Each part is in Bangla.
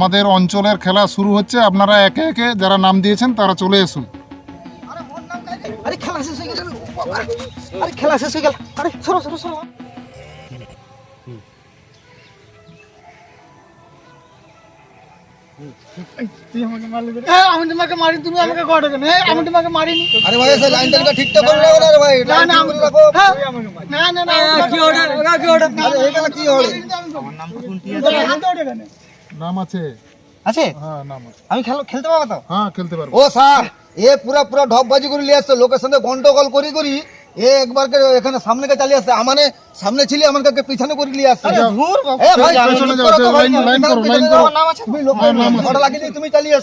আমাদের অঞ্চলের খেলা শুরু হচ্ছে। আপনারা একে একে যারা নাম দিয়েছেন তারা চলে আসুন। আরে খেলা শেষ হয়ে গেল। বাবা। আরে খেলা শেষ হয়ে গেল। আরে সরো সরো সরো। হ্যাঁ আমি মারি তুমি আমাকে গড়ে কেন হ্যাঁ আমি তোমাকে মারিনি। আরে ভাই সেই লাইন টাইনটা ঠিকঠাক করে রাখো না ভাই? না না ঠিক রাখো না না না কি অর্ডার কি অর্ডার আরে এখানে কি অর্ডার নাম আছে আছে। হ্যাঁ নাম আছে। আমি খেল খেলতে পারব তো? হ্যাঁ খেলতে পারব। ও স্যার এ পুরা পুরা ঢপবাজি করে নিয়ে আসছে লোকের সঙ্গে গন্ডগোল করি করি এ একবার এখানে সামনে কে চালিয়ে আসছে আমানে সামনে ছিল আমার কাছে পিছনে করে নিয়ে আসছে। এ ভাই পেছনে তুমি যাও, করো তো যাও, ভাই, লাইন- লাইন করো, লাইন করো। নাম আছে। তুমি লোকের ঝগড়া লাগিয়ে দিয়ে তুমি চালিয়ে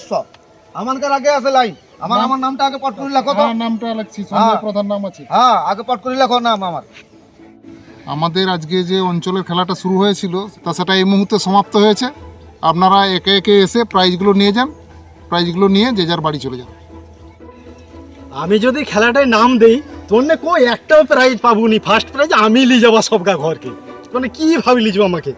আমানকার আগে আছে লাইন? আমার আমার নামটা আগে পট করে লেখো তো। হ্যাঁ নামটা লাগছি সঞ্জয় প্রধান নাম আছে। হ্যাঁ আগে পট করে লেখো নাম আমার। আমাদের আজকে যে অঞ্চলের খেলাটা শুরু হয়েছিল তা সেটা এই মুহূর্তে সমাপ্ত হয়েছে। আপনারা একে একে এসে প্রাইজগুলো নিয়ে যান প্রাইজগুলো নিয়ে যে যার বাড়ি চলে যান। আমি যদি খেলাটায় নাম দেই তোর না কই একটাও প্রাইজ পাবুনি? ফার্স্ট প্রাইজ আমি নিয়ে যাব সবকা ঘরকে। তোনে কি ভাবি লিজবো আমাকে?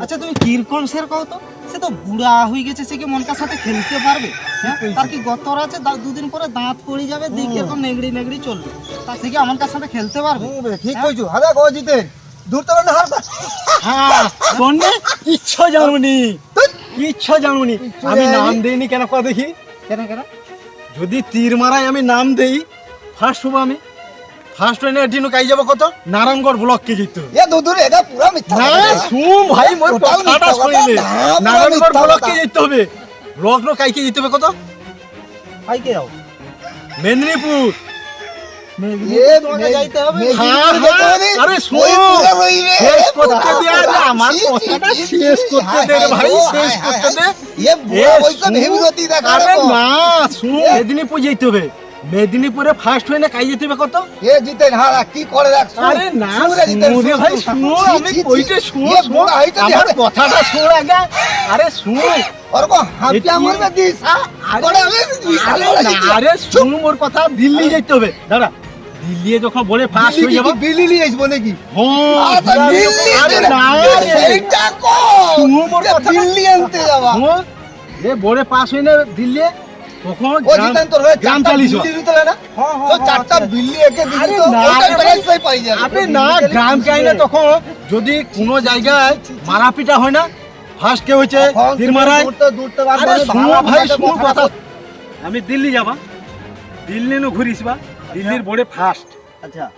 আচ্ছা তুমি কীরকম সের কও তো? সে তো বুড়া হয়ে গেছে সে কি মনকার সাথে খেলতে পারবে? হ্যাঁ? তার কি গতর আছে? দা- দুদিন পরে দাঁত পড়ে যাবে দেখি এরকম নেগড়ি নেগড়ি চলবে। তার থেকে আমার কার সাথে খেলতে পারবে? ঠিক কইছো। হাদা কো জিতে দূর তো না হারবা হ্যাঁ কিচ্ছু জানুনি কিচ্ছু জানুনি আমি নাম দেইনি কেন কয়া দেখি? কেন কেন? যদি তীর মারাই আমি নাম দেই ফার্স্ট হব আমি। ফার্স্ট এটিনু কাই যাব কত? নারায়ণগড় ব্লক কে হবে। এ দুদুর এটা পুরা মিথ্যা না কথা। ভাই মোর কথাটা শুনিলে নারায়ণগড় ব্লক কে জিততে হবে। ব্লক নো কাইকে জিততে হবে কত? ভাই কে যাও। মেদিনীপুর। হ্যাঁ, হ্যাঁ। আরে শোন, মেদিনীপুর যেতে হবে। মেদিনীপুরে ফার্স্ট হয়ে না কাই যেতে হবে কত? এ জিতে হারা কি করে আরে কথাটা শুন আরে আরে আরে শুন মোর কথা দিল্লি যেতে হবে। দাঁড়া। দিল্লি যখন বলে ফার্স্ট হয়ে যাব। দিল্লি নিয়ে আসব নাকি? দিল্লি আনতে যাবা। হ্যাঁ, এ বলে হ্যাঁ, হ্যাঁ, আচ্ছা। পাস হই না দিল্লি। তখন গ্রাম চালিস আপনি না? গ্রাম চাই না তখন যদি কোনো জায়গায় মারাপিটা হয় না ফার্স্ট কে হয়েছে আমি দিল্লি যাবা। দিল্লি ঘুরিস বা। দিল্লির বোর্ডে ফার্স্ট আচ্ছা।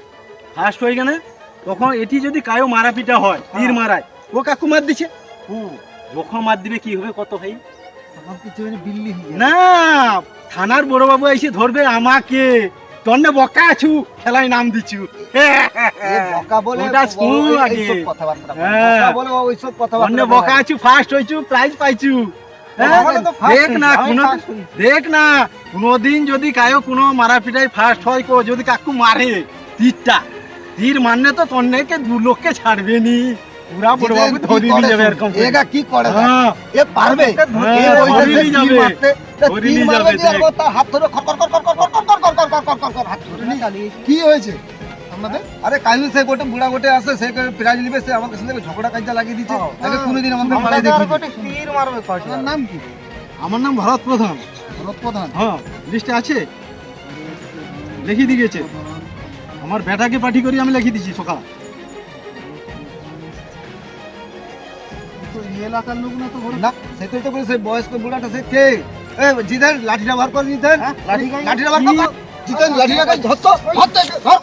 ফার্স্ট হয়ে গেলে তখন এটি যদি কায়ো মারাপিটা হয় তীর মারায় ও কাকু মার দিছে। যখন মার দিবে কি হবে কত ভাই? হয়ে না থানার বড় বাবু এসে ধরবে আমাকে। তন্নে বকা আছু খেলায় নাম দিছু। এ বকা বলে ওটা ও- শুন ওই- আগে। কথাবার্তা। বলে। হ্যাঁ। বকা ও ওইসব কথাবার্তা তন্নে বলে। বকা আছু ফার্স্ট হইছু প্রাইজ পাইছু। হ্যাঁ? দেখ না কোনো দেখ না কোনোদিন যদি কায়ো কোনো মারাপিটাই ফার্স্ট হয় কো যদি কাকু মারে তীরটা তীর মারলে তো তন্নেকে দু লোককে ছাড়বে নি পুরা বড় বাবু জিতেন কি ধরি নিয়ে যাবে এরকম এগা কি করে হ্যাঁ এ পারবে হ্যাঁ, এ ওই যে তীর মারতে, তীর মারবে যাবে, দিয়ে দেখ। ও তার হাত ধরে খর খর খর খর খর খর খর খর খর খর খর খর খর হাত ধরে কি হয়েছে আপনাদের? আরে সে গোটে বুড়া গোটে সে প্রাইজ নিবে সে আমাকে ঝগড়া কাজটা লাগিয়ে দিচ্ছে তাকে কোনোদিন আমাদের দেখি তীর মারবে আপনার নাম কি? আমার নাম ভরত প্রধান। ভরত প্রধান? হ্যাঁ লিস্টে আছে? লিখে দিয়ে গেছে আমার বেটাকে পাঠি করি আমি লিখে দিছি সকাল। এলাকার লোক না তো ভরত না সেটাই তো বলে সে বয়স্ক বুড়াটা সে কে? এ জিতেন লাঠিটা বার কর জিতেন। লাঠি লাঠিটা বার কর জিতেন লাঠিটা ধর তো ধর।